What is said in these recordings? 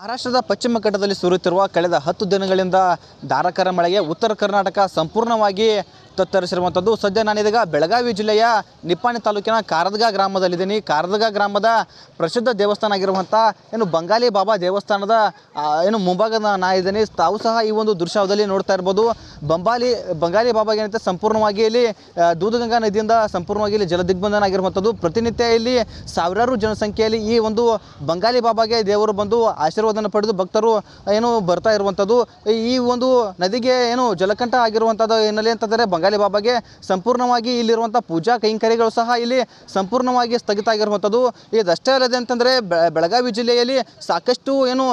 ಮಹಾರಾಷ್ಟ್ರದ ಪಶ್ಚಿಮ ಘಟ್ಟದಲ್ಲಿ ಸುರಿಯುತ್ತಿರುವ ಕಳೆದ ಹತ್ತು ದಿನಗಳಿಂದ ಧಾರಾಕಾರ ಮಳೆಗೆ ಉತ್ತರ ಕರ್ನಾಟಕ ಸಂಪೂರ್ಣವಾಗಿ ತತ್ತರಿಸಿರುವಂಥದ್ದು. ಸದ್ಯ ನಾನಿದಾಗ ಬೆಳಗಾವಿ ಜಿಲ್ಲೆಯ ನಿಪ್ಪಾಣಿ ತಾಲೂಕಿನ ಕಾರದಗ ಗ್ರಾಮದಲ್ಲಿದ್ದೀನಿ. ಕಾರದಗ ಗ್ರಾಮದ ಪ್ರಸಿದ್ಧ ದೇವಸ್ಥಾನ ಆಗಿರುವಂಥ ಏನು ಬಂಗಾಲಿ ಬಾಬಾ ದೇವಸ್ಥಾನದ ಏನು ಮುಂಭಾಗದ ನಾ ಇದ್ದೀನಿ. ತಾವು ಸಹ ಈ ಒಂದು ದೃಶ್ಯದಲ್ಲಿ ನೋಡ್ತಾ ಇರ್ಬೋದು. ಬಂಬಾಲಿ, ಬಂಗಾಲಿ ಬಾಬಾಗೆ ಏನಂತೆ, ಸಂಪೂರ್ಣವಾಗಿ ಇಲ್ಲಿ ದೂದಗಂಗಾ ನದಿಯಿಂದ ಸಂಪೂರ್ಣವಾಗಿ ಇಲ್ಲಿ ಜಲದಿಗ್ಬಂಧನ ಆಗಿರುವಂಥದ್ದು. ಪ್ರತಿನಿತ್ಯ ಇಲ್ಲಿ ಸಾವಿರಾರು ಜನಸಂಖ್ಯೆಯಲ್ಲಿ ಈ ಒಂದು ಬಂಗಾಲಿ ಬಾಬಾಗೆ ದೇವರು ಬಂದು ಆಶೀರ್ವಾದನ ಪಡೆದು ಭಕ್ತರು, ಏನು ಬರ್ತಾ ಇರುವಂಥದ್ದು. ಈ ಒಂದು ನದಿಗೆ ಏನು ಜಲಕಂಠ ಆಗಿರುವಂಥದ್ದು ಹಿನ್ನೆಲೆ ಅಂತಂದರೆ ಬಂಗಾಲಿ ಬಾಬಾಗೆ ಸಂಪೂರ್ಣವಾಗಿ ಇಲ್ಲಿರುವಂಥ ಪೂಜಾ ಕೈಂಕರ್ಯಗಳು ಸಹ ಇಲ್ಲಿ ಸಂಪೂರ್ಣವಾಗಿ ಸ್ಥಗಿತ ಆಗಿರುವಂಥದ್ದು ಇದಷ್ಟೇ ಅಲ್ಲದೆ ಅಂತಂದರೆ ಬೆಳಗಾವಿ ಜಿಲ್ಲೆಯಲ್ಲಿ ಸಾಕಷ್ಟು ಏನು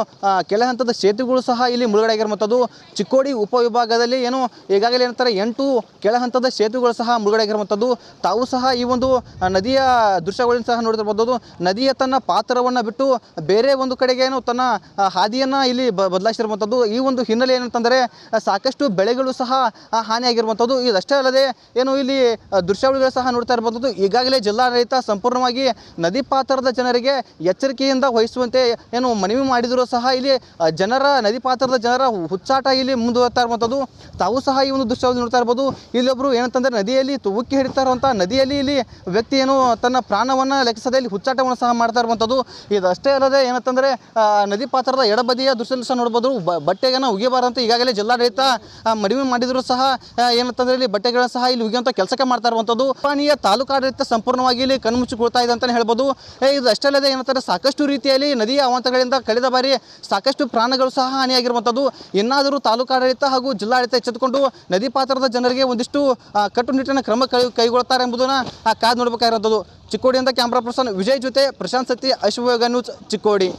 ಕೆಲ ಹಂತದ ಸೇತುವೆಗಳು ಸಹ ಇಲ್ಲಿ ಮುಳುಗಡೆ ಆಗಿರುವಂಥದ್ದು ಚಿಕ್ಕೋಡಿ ಉಪವಿಭಾಗದಲ್ಲಿ ಏನು, ಈಗಾಗಲೇ ಏನಂತಾರೆ, ಎಂಟು ಕೆಳ ಹಂತದ ಸೇತುವೆಗಳು ಸಹ ಮುಳುಗಡೆ ಆಗಿರುವಂಥದ್ದು ತಾವು ಸಹ ಈ ಒಂದು ನದಿಯ ದೃಶ್ಯಗಳನ್ನು ಸಹ ನೋಡಿರ್ಬೋದು. ನದಿಯ ತನ್ನ ಪಾತ್ರವನ್ನು ಬಿಟ್ಟು ಬೇರೆ ಒಂದು ಕಡೆಗೆ ಏನು, ತನ್ನ ಹಾದಿಯನ್ನು ಇಲ್ಲಿ ಬದಲಾಯಿಸಿರುವಂಥದ್ದು. ಈ ಒಂದು ಹಿನ್ನೆಲೆ ಏನಂತಂದರೆ, ಸಾಕಷ್ಟು ಬೆಳೆಗಳು ಸಹ ಹಾನಿಯಾಗಿರುವಂಥದ್ದು. ಹಾನಿಯಾಗಿರುವಂಥದ್ದು ಇದಷ್ಟೇ ಅಲ್ಲದೆ ಏನು ಇಲ್ಲಿ ದೃಶ್ಯಾವಳಿಗಳು ಸಹ ನೋಡ್ತಾ ಇರಬಹುದು ಈಗಾಗಲೇ ಜಿಲ್ಲಾಡಳಿತ ಸಂಪೂರ್ಣವಾಗಿ ನದಿ ಪಾತ್ರದ ಜನರಿಗೆ ಎಚ್ಚರಿಕೆಯಿಂದ ವಹಿಸುವಂತೆ ಏನು ಮನವಿ ಮಾಡಿದರೂ ಸಹ ಇಲ್ಲಿ ಜನರ, ನದಿ ಪಾತ್ರದ ಜನರ ಹುಚ್ಚಾಟ ಇಲ್ಲಿ ಮುಂದುವರ್ತಾ ಇರುವಂಥದ್ದು. ತಾವು ಸಹ ಈ ಒಂದು ದೃಶ್ಯವನ್ನು ನೋಡ್ತಾ ಇರ್ಬೋದು. ಇಲ್ಲೊಬ್ಬರು ಏನಂತಂದರೆ ನದಿಯಲ್ಲಿ ತುಕ್ಕಿ ಹಿಡಿತಾ ಇರುವಂಥ ನದಿಯಲ್ಲಿ ಇಲ್ಲಿ ವ್ಯಕ್ತಿ ಏನು ತನ್ನ ಪ್ರಾಣವನ್ನು ಲೆಕ್ಕಿಸದೆ ಇಲ್ಲಿ ಹುಚ್ಚಾಟವನ್ನು ಸಹ ಮಾಡ್ತಾ ಇರುವಂಥದ್ದು. ಇದಷ್ಟೇ ಅಲ್ಲದೆ ಏನಂತಂದರೆ ನದಿ ಪಾತ್ರದ ಎಡಬದಿಯ ದೃಶ್ಯದಲ್ಲಿ ಸಹ ನೋಡ್ಬೋದು. ಬ ಬಟ್ಟೆಗನ್ನು ಉಗಿಬಾರಂತ ಈಗಾಗಲೇ ಜಿಲ್ಲಾಡಳಿತ ಮನವಿ ಮಾಡಿದರೂ ಸಹ ಏನಂತಂದರೆ ಇಲ್ಲಿ ಬಟ್ಟೆಗಳನ್ನ ಸಹ ಇಲ್ಲಿ ಉಗಿಯುವಂಥ ಕೆಲಸಕ್ಕೆ ಮಾಡ್ತಾ ಇರುವಂಥದ್ದು ಪಾನೀಯ ತಾಲೂಕಾಡಳಿತ ಸಂಪೂರ್ಣವಾಗಿ ಇಲ್ಲಿ ಕಣ್ಮುಚ್ಚಿಕೊಳ್ತಾ ಇದೆ ಅಂತಲೇ ಹೇಳ್ಬೋದು. ಇದು ಅಷ್ಟೇ ಅಲ್ಲದೆ ಏನಂತಾರೆ, ಸಾಕಷ್ಟು ರೀತಿಯಲ್ಲಿ ನದಿಯ ಅವಾಂತಗಳಿಂದ ಕಳೆದ ಬಾರಿ ಸಾಕಷ್ಟು ಪ್ರಾಣಗಳು ಸಹ ಹಾನಿಯಾಗಿರುವಂಥದ್ದು ಇನ್ನಾದರೂ ತಾಲೂಕಾಡಳಿತ ಹಾಗೂ ಜಿಲ್ಲಾಡಳಿತ ಎಚ್ಚೆತ್ತುಕೊಂಡು ನದಿ ಪಾತ್ರದ ಜನರಿಗೆ ಒಂದಿಷ್ಟು ಕಟ್ಟುನಿಟ್ಟಿನ ಕ್ರಮ ಕೈ, ಕೈಗೊಳ್ತಾರೆ ಎಂಬುದನ್ನು ಕಾದು ನೋಡಬೇಕಾಗಿರೋದು ಚಿಕ್ಕೋಡಿಯಿಂದ ಕ್ಯಾಮ್ರಾ ಪರ್ಸನ್ ವಿಜಯ್ ಜೊತೆ ಪ್ರಶಾಂತ್ ಸತಿ ಅಶ್ವಯೋಗ ನ್ಯೂಸ್ ಚಿಕ್ಕೋಡಿ.